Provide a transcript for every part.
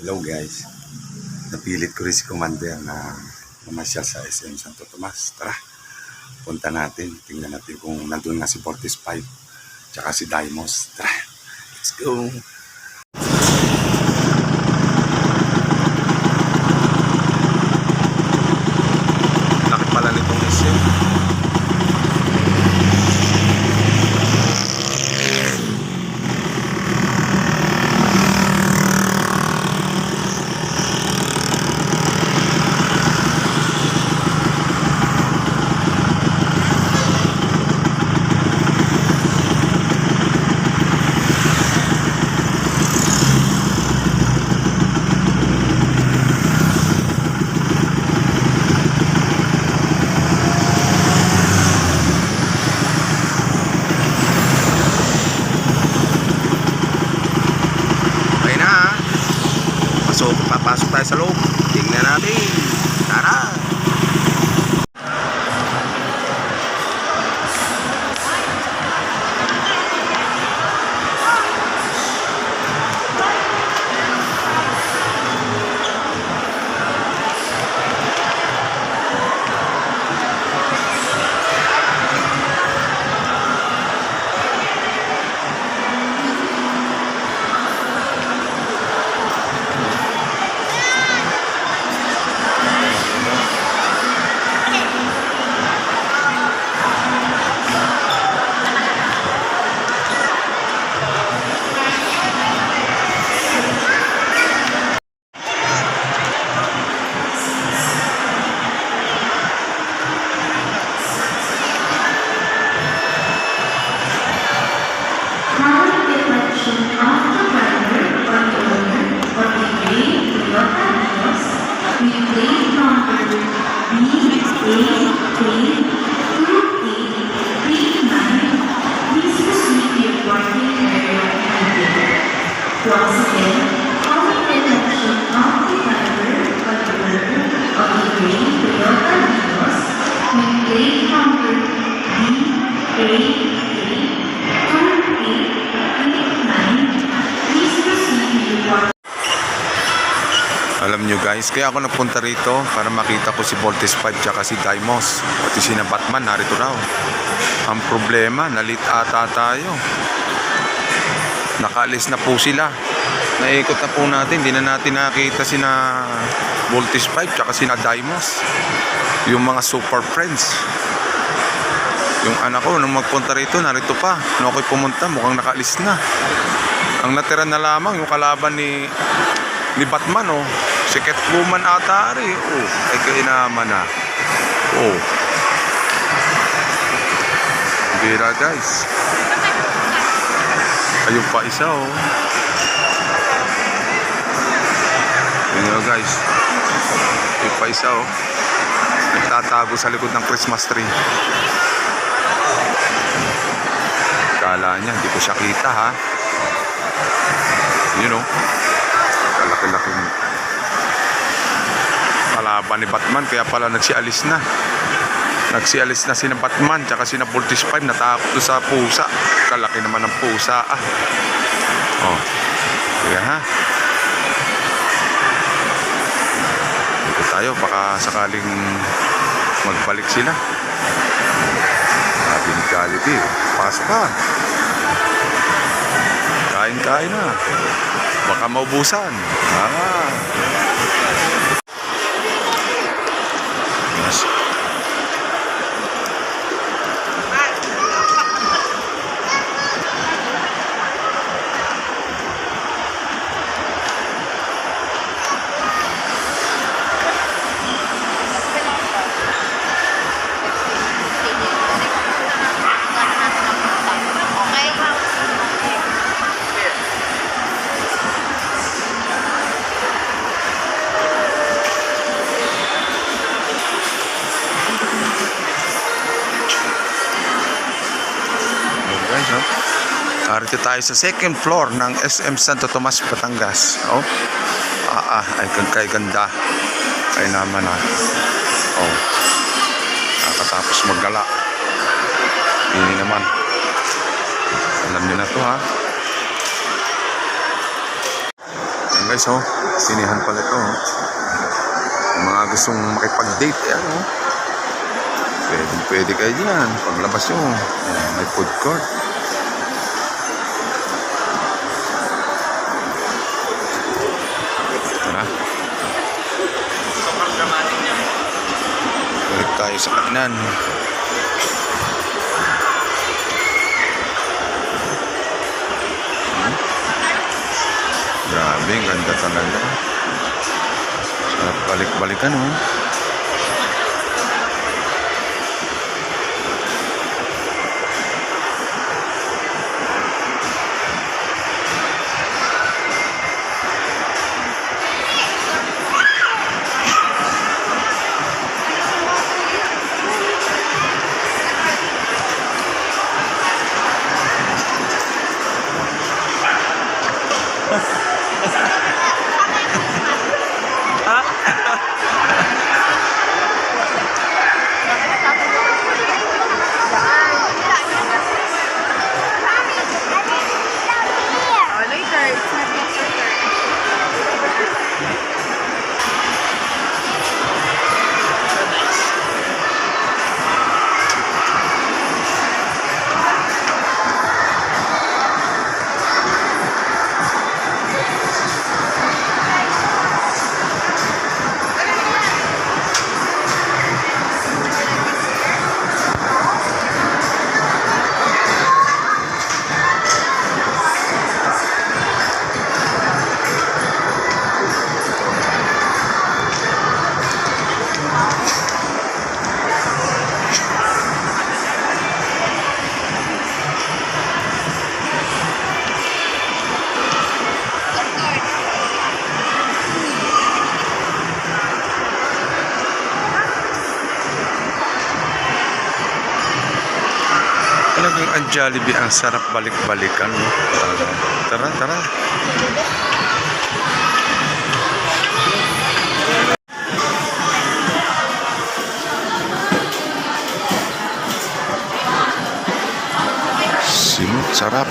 Hello guys. Napilit ko rin si Commander na mamasyal sa SM Santo Tomas. Tara, punta natin. Tingnan natin kung nandun nga si Fortis 5 tsaka si Dimos. Tara, let's go. Laki pala nitong SM. Okay na ha. Pasok, tayo sa loob. Tingnan natin. Tara. Alam nyo guys, kaya ako nagpunta rito para makita ko si Voltes 5 tsaka si Dimos. Pati si na Batman, narito raw. Ang problema, nalit ata tayo. Nakaalis na po sila. Naikot na po natin, hindi na natin nakita si na Voltes 5 tsaka si na Dimos. Yung mga super friends. Yung anak ko, nung magpunta rito, narito pa. Nung ako'y pumunta, mukhang nakaalis na. Ang natira na lamang, yung kalaban ni ni Batman oh. Si Catwoman ata rin. Oh, ay kainaman na. Oh. Bira guys. Ayun pa isa oh. Yun yun, guys. Ayun pa isa oh. Nagtatago sa likod ng Christmas tree. Kala niya, hindi ko siya kita ha. Yun oh kalaban ni Batman? Kaya pala nagsialis na. Nagsialis na sina Batman tsaka sina Voltis 5 natakot sa pusa. Kalaki naman ng pusa ah. Oh. Kaya ha? Dito tayo. Baka sakaling magbalik sila. Sabi ni Jollibee pasok ka kain-kain na. Baka maubusan. Ah. Narito tayo sa second floor ng SM Santo Tomas, Batangas. Oh. Ah, ah, ay kay ganda. Kay naman ah. Oh. Nakatapos maggala. Ini naman. Alam niyo na to ha. Ayan guys, oh. Sinihan pala ito, oh. Mga gustong makipag-date, eh, ano. Pwede, pwede kayo dyan. Paglabas nyo, oh, may food court. Tayo sa kainan. Grabe, ang ganda talaga. Sarap balik-balikan. Oh, Jollibee, ang sarap balik-balikan. No? Tara, tara. Simot, sarap.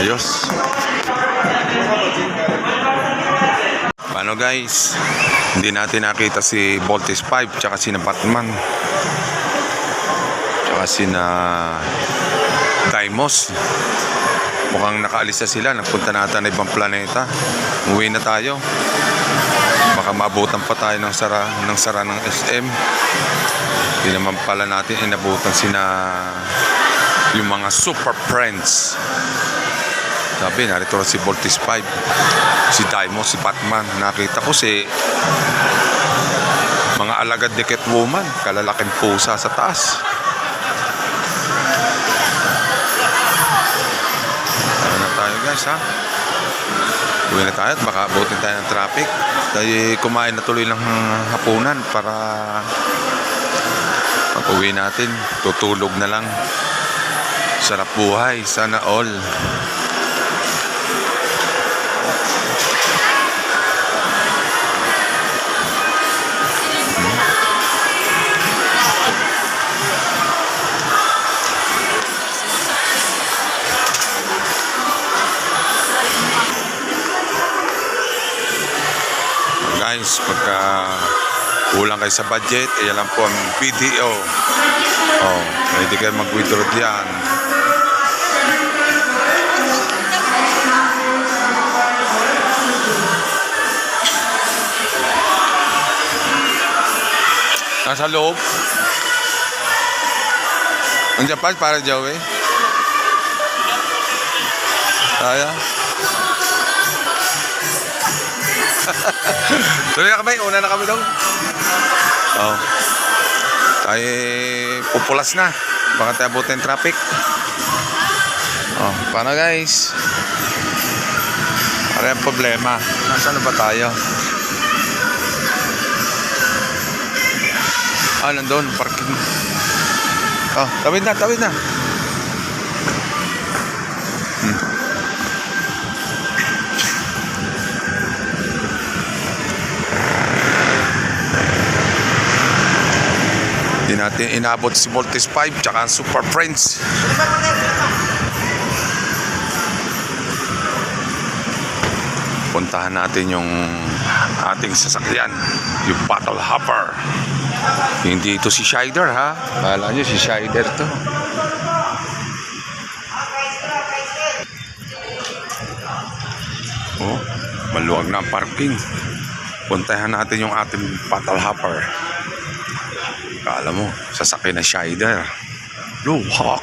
Ayos. Paano guys? Hindi natin nakita si Voltes 5 tsaka si na Batman. Tsaka si na Daimos. Mukhang nakaalis na sila. Nagpunta na ata na ibang planeta. Umuwi na tayo. Baka maabutan pa tayo ng sara ng sara ng SM. Hindi naman pala natin inabutan sina yung mga super friends. Sabi, narito na si Voltes 5 si Daimos, si Batman. Nakita ko si mga alagad ni Catwoman, kalalaking pusa sa taas. Guys ha? Uwi na tayo at baka abutin tayo ng traffic. Tayo kumain na tuloy ng hapunan para pag uwi natin, tutulog na lang. Sarap buhay, sana all. Guys, pagka kulang kayo sa budget, ayan lang po ang PDO. Oh, pwede kayo mag-withdraw diyan. Nasa loob. Andiyan pa para Joey. Kaya. Tuloy na kami, una na kami daw. Oo. Tayo pupulas na. Baka tayo abutin traffic. Oh, paano guys? Ano yung problema? Nasaan na ba tayo? Ah, nandun, parking. Oh, tawid na, tawid na. Natin inabot si Voltes 5 tsaka ang Super Friends. puntahan natin yung ating sasakyan, yung Battle Hopper. Hindi ito si Shider ha. Kala nyo si Shider to. Oh, maluwag na ang parking. Puntahan natin yung ating Battle Hopper. Kala mo, sasakyan na Shider. Blue Hawk.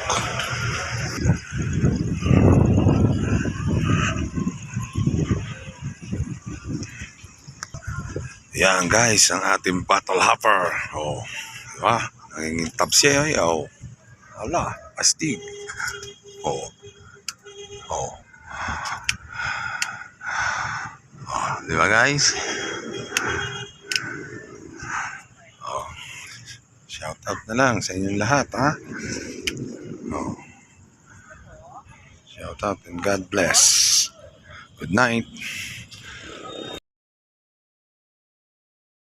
Yan guys, ang ating battle hopper. Oh, di ba? Nangingintab siya eh. Oh. Hala, astig. Oh. Oh. Oh, di ba guys? Shout out na lang sa inyong lahat, ha? Oh. Shout out and God bless. Good night.